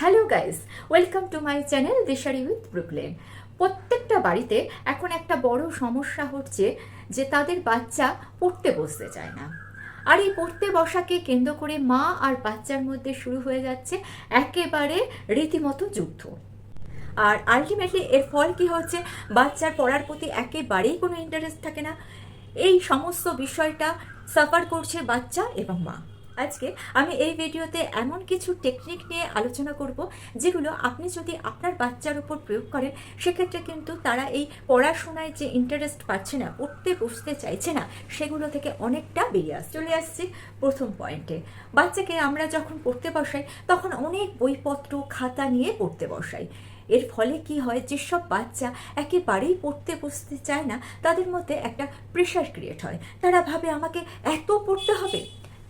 Hello guys welcome to my channel Dishari with Brooklyn প্রত্যেকটা বাড়িতে এখন একটা বড় সমস্যা হচ্ছে যে তাদের বাচ্চা পড়তে বসতে চায় না। আর এই পড়তে বসাকে কেন্দ্র করে মা আর বাচ্চার মধ্যে শুরু হয়ে যাচ্ছে একেবারে রীতিমতো যুদ্ধ। আর আলটিমেটলি এর ফল কি হচ্ছে? বাচ্চার পড়ার প্রতি একেবারেই কোনো ইন্টারেস্ট থাকে না। এই সমস্ত বিষয়টা সাফার করছে বাচ্চা এবং মা। আজকে আমি এই ভিডিওতে এমন কিছু টেকনিক নিয়ে আলোচনা করব, যেগুলো আপনি যদি আপনার বাচ্চার উপর প্রয়োগ করেন, সেক্ষেত্রে কিন্তু তারা এই পড়াশোনায় যে ইন্টারেস্ট পাচ্ছে না, পড়তে বসতে চাইছে না, সেগুলো থেকে অনেকটা বেরিয়ে আস চলে আসছি প্রথম পয়েন্টে বাচ্চাকে আমরা যখন পড়তে বসাই, তখন অনেক বইপত্র, খাতা নিয়ে পড়তে বসাই। এর ফলে কি হয়, যেসব বাচ্চা একেবারেই পড়তে বসতে চায় না, তাদের মধ্যে একটা প্রেশার ক্রিয়েট হয়। তারা ভাবে, আমাকে এত পড়তে হবে?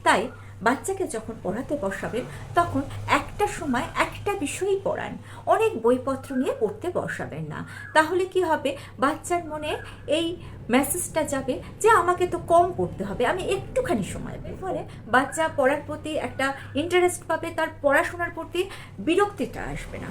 তাই বাচ্চাকে যখন পড়াতে বসাবেন, তখন একটা সময় একটা বিষয়ই পড়ান। অনেক বইপত্র নিয়ে পড়তে বসাবেন না। তাহলে কি হবে? বাচ্চার মনে এই মেসেজটা যাবে যে, আমাকে তো কম পড়তে হবে, আমি একটুখানি সময় ফলে বাচ্চা পড়ার প্রতি একটা ইন্টারেস্ট পাবে, তার পড়াশোনার প্রতি বিরক্তিটা আসবে না।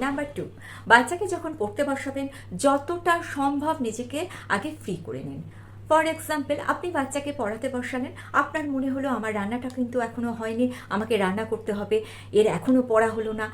নাম্বার টু বাচ্চাকে যখন পড়তে বসাবেন, যতটা সম্ভব নিজেকে আগে ফ্রি করে নিন। ফর এক্সাম্পল আপনি বাচ্চাকে পড়াতে বসালেন, আপনার মনে হলো, আমার রান্নাটা কিন্তু এখনও হয়নি, আমাকে রান্না করতে হবে, এর এখনও পড়া হলো না।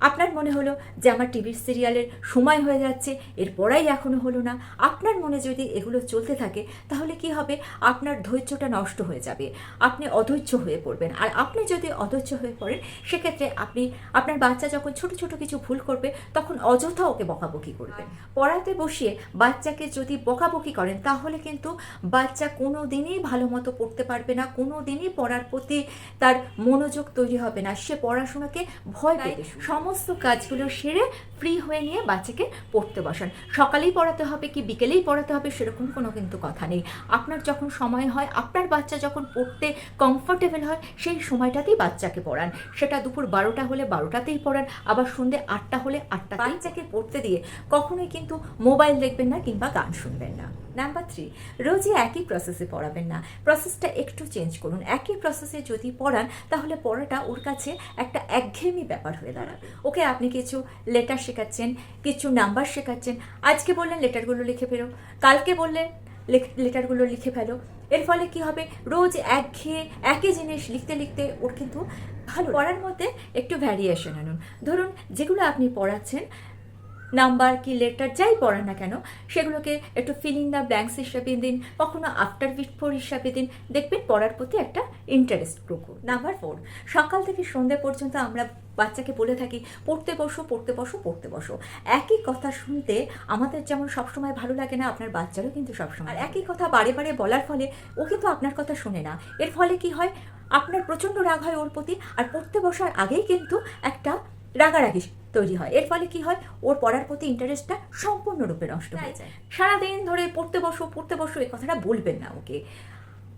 আপনার মনে হলো যে আমার টিভির সিরিয়ালের সময় হয়ে যাচ্ছে এর পড়াই এখনও হলো না। আপনার মনে যদি এগুলো চলতে থাকে তাহলে কি হবে? আপনার ধৈর্যটা নষ্ট হয়ে যাবে। আপনি অধৈর্য হয়ে পড়বেন। আর আপনি যদি অধৈর্য হয়ে পড়েন সেক্ষেত্রে আপনি আপনার বাচ্চা যখন ছোট ছোট কিছু ভুল করবে তখন অযথা ওকে বকাবকি করবেন পড়াতে বসিয়ে বাচ্চাকে যদি বকাবকি করেন তাহলে কিন্তু বাচ্চা কোনো দিনই ভালো মতো পড়তে পারবে না কোনো দিনই পড়ার প্রতি তার মনোযোগ তৈরি হবে না। সে পড়াশোনাকে ভয় পেতে। সমস্ত কাজগুলো সেরে ফ্রি হয়ে নিয়ে বাচ্চাকে পড়তে বসান। সকালেই পড়াতে হবে কি বিকেলেই পড়াতে হবে সেরকম কোনো কিন্তু কথা নেই। আপনার যখন সময় হয় আপনার বাচ্চা যখন পড়তে কমফোর্টেবল হয় সেই সময়টাতেই বাচ্চাকে পড়ান। সেটা দুপুর বারোটা হলে বারোটাতেই পড়ান আবার সন্ধে আটটা হলে আটটা বাচ্চাকে পড়তে দিয়ে কখনোই কিন্তু মোবাইল দেখবেন না কিংবা গান শুনবেন না। নাম্বার থ্রি রোজই একই প্রসেসে পড়াবেন না। প্রসেসটা একটু চেঞ্জ করুন। একই প্রসেসে যদি পড়ান, তাহলে পড়াটা ওর কাছে একটা একঘেয়েমি ব্যাপার হয়ে দাঁড়াবে। ওকে, আপনি কিছু লেটার শেখাচ্ছেন, কিছু নাম্বার শেখাচ্ছেন। আজকে বললেন লেটারগুলো লিখে ফেরো কালকে বললেন লেটারগুলো লিখে ফেলো। এর ফলে কি হবে? রোজ একঘেয়ে একই জিনিস লিখতে লিখতে ওর কিন্তু ভালো পড়ার মধ্যে একটু ভ্যারিয়েশন আনুন। ধরুন, যেগুলো আপনি পড়াচ্ছেন নাম্বার কি লেটার যাই পড়ান না কেন সেগুলোকে একটু ফিলিং দ্য ব্ল্যাঙ্কস হিসাবে দিন কখনো আফটার বিফোর হিসাবে দিন। দেখবেন পড়ার প্রতি একটা ইন্টারেস্ট গ্রো করুন নাম্বার ফোর সকাল থেকে সন্ধ্যে পর্যন্ত আমরা বাচ্চাকে বলে থাকি পড়তে বসো পড়তে বসো পড়তে বসো। একই কথা শুনতে আমাদের যেমন সবসময় ভালো লাগে না আপনার বাচ্চারও কিন্তু সবসময় আর একই কথা বারে বারে বলার ফলে ও কিন্তু আপনার কথা শোনে না। এর ফলে কি হয়? আপনার প্রচণ্ড রাগ হয় ওর প্রতি আর পড়তে বসার আগেই কিন্তু একটা রাগারাগি তৈরি হয়। এর ফলে কি হয়? ওর পড়ার প্রতি ইন্টারেস্টটা সম্পূর্ণরূপে নষ্ট হয়ে যায়। সারাদিন ধরে পড়তে বসো পড়তে বসো এই কথাটা বলবেন না ওকে।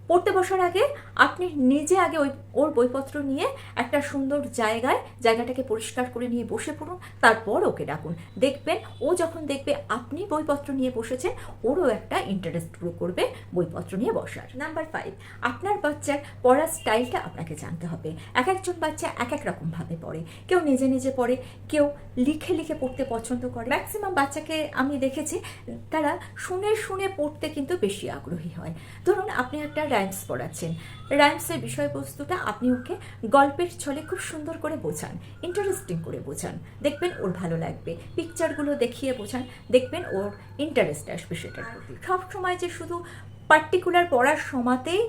পড়তে বসার আগে আপনি নিজে আগে ওই, ওর বইপত্র নিয়ে একটা সুন্দর জায়গায়, জায়গাটাকে পরিষ্কার করে নিয়ে বসে পড়ুন, তারপর ওকে ডাকুন। দেখবেন, ও যখন দেখবে আপনি বইপত্র নিয়ে বসেছেন, ওরও একটা ইন্টারেস্ট গ্রো করবে বইপত্র নিয়ে বসার। নাম্বার ফাইভ আপনার বাচ্চার পড়ার স্টাইলটা আপনাকে জানতে হবে। এক একজন বাচ্চা এক এক রকমভাবে পড়ে। কেউ নিজে নিজে পড়ে, কেউ লিখে লিখে পড়তে পছন্দ করে। ম্যাক্সিমাম বাচ্চাকে আমি দেখেছি, তারা শুনে শুনে পড়তে কিন্তু বেশি আগ্রহী হয়। ধরুন, আপনি একটা রাইমস পড়াচ্ছেন। রাইমসের বিষয়বস্তুটা আপনি ওকে গল্পের ছলে খুব সুন্দর করে বোঝান ইন্টারেস্টিং করে বোঝান। দেখবেন ওর ভালো লাগবে। পিকচারগুলো দেখিয়ে বোঝান, দেখবেন ওর ইন্টারেস্ট আসবে সেটার প্রতি। সবসময় যে শুধু পার্টিকুলার পড়ার সময়তেই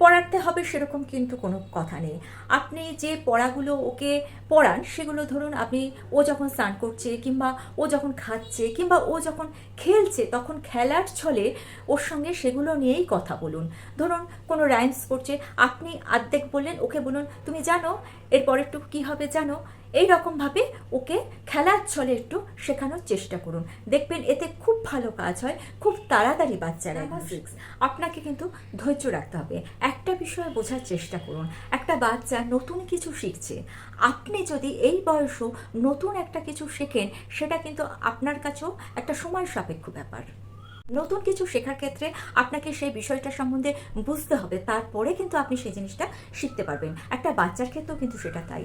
পড়াতে হবে সেরকম কিন্তু কোনো কথা নেই। আপনি যে পড়াগুলো ওকে পড়ান সেগুলো ধরুন আপনি, ও যখন স্নান করছে কিংবা ও যখন খাচ্ছে কিংবা ও যখন খেলছে তখন খেলার ছলে ওর সঙ্গে সেগুলো নিয়েই কথা বলুন। ধরুন কোনো রাইমস করছে, আপনি আর্ধেক বললেন, ওকে বলুন, তুমি জানো, এরপর একটু কী হবে জানো? এই রকমভাবে ওকে খেলার ছলে একটু শেখানোর চেষ্টা করুন। দেখবেন এতে খুব ভালো কাজ হয় খুব তাড়াতাড়ি বাচ্চারা সিক্স আপনাকে কিন্তু ধৈর্য রাখতে হবে। একটা বিষয় বোঝার চেষ্টা করুন। একটা বাচ্চা নতুন কিছু শিখছে আপনি যদি এই বয়সও নতুন একটা কিছু শেখেন সেটা কিন্তু আপনার কাছেও একটা সময় সাপেক্ষ ব্যাপার। নতুন কিছু শেখার ক্ষেত্রে আপনাকে সেই বিষয়টা সম্বন্ধে বুঝতে হবে তারপরে কিন্তু আপনি সেই জিনিসটা শিখতে পারবেন। একটা বাচ্চার ক্ষেত্রেও কিন্তু সেটা তাই।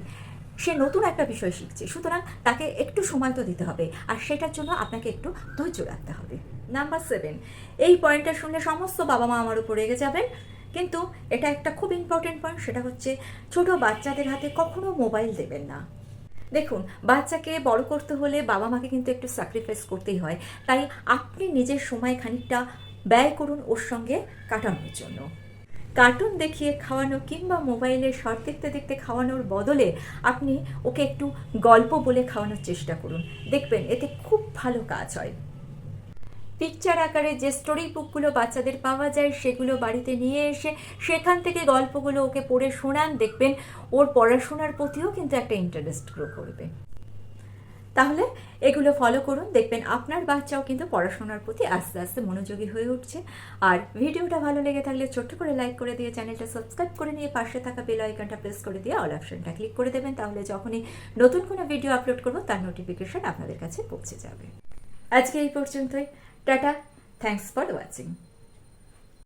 সে নতুন একটা বিষয় শিখছে। সুতরাং তাকে একটু সময় তো দিতে হবে। আর সেটার জন্য আপনাকে একটু ধৈর্য রাখতে হবে। নাম্বার সেভেন, এই পয়েন্টটা শুনলে সমস্ত বাবা মা আমার উপর রেগে যাবেন। কিন্তু এটা একটা খুব ইম্পর্টেন্ট পয়েন্ট সেটা হচ্ছে ছোট বাচ্চাদের হাতে কখনো মোবাইল দেবেন না। দেখুন, বাচ্চাকে বড় করতে হলে বাবা মাকে কিন্তু একটু স্যাক্রিফাইস করতেই হয়। তাই আপনি নিজের সময় খানিকটা ব্যয় করুন ওর সঙ্গে কাটানোর জন্য। কার্টুন দেখিয়ে খাওয়ানো কিংবা মোবাইলে শর্ট দেখতে দেখতে খাওয়ানোর বদলে আপনি ওকে একটু গল্প বলে খাওয়ানোর চেষ্টা করুন। দেখবেন এতে খুব ভালো কাজ হয়। পিকচার আকারে যে স্টোরি বুকগুলো বাচ্চাদের পাওয়া যায় সেগুলো বাড়িতে নিয়ে এসে সেখান থেকে গল্পগুলো ওকে পড়ে শোনান। দেখবেন ওর পড়াশোনার প্রতিও কিন্তু একটা ইন্টারেস্ট গ্রো করবে। তাহলে এগুলো ফলো করুন, দেখবেন আপনার বাচ্চাও কিন্তু পড়াশোনার প্রতি আস্তে আস্তে মনোযোগী হয়ে উঠছে। আর ভিডিওটা ভালো লেগে থাকলে ছোট্ট করে লাইক করে দিয়ে চ্যানেলটা সাবস্ক্রাইব করে নিয়ে পাশে থাকা বেল আইকনটা প্রেস করে দিয়ে অল অপশনটা ক্লিক করে দেবেন, তাহলে যখনই নতুন কোনো ভিডিও আপলোড করব, তার নোটিফিকেশন আপনাদের কাছে পৌঁছে যাবে। আজকে এই পর্যন্তই। টাটা। Thanks for watching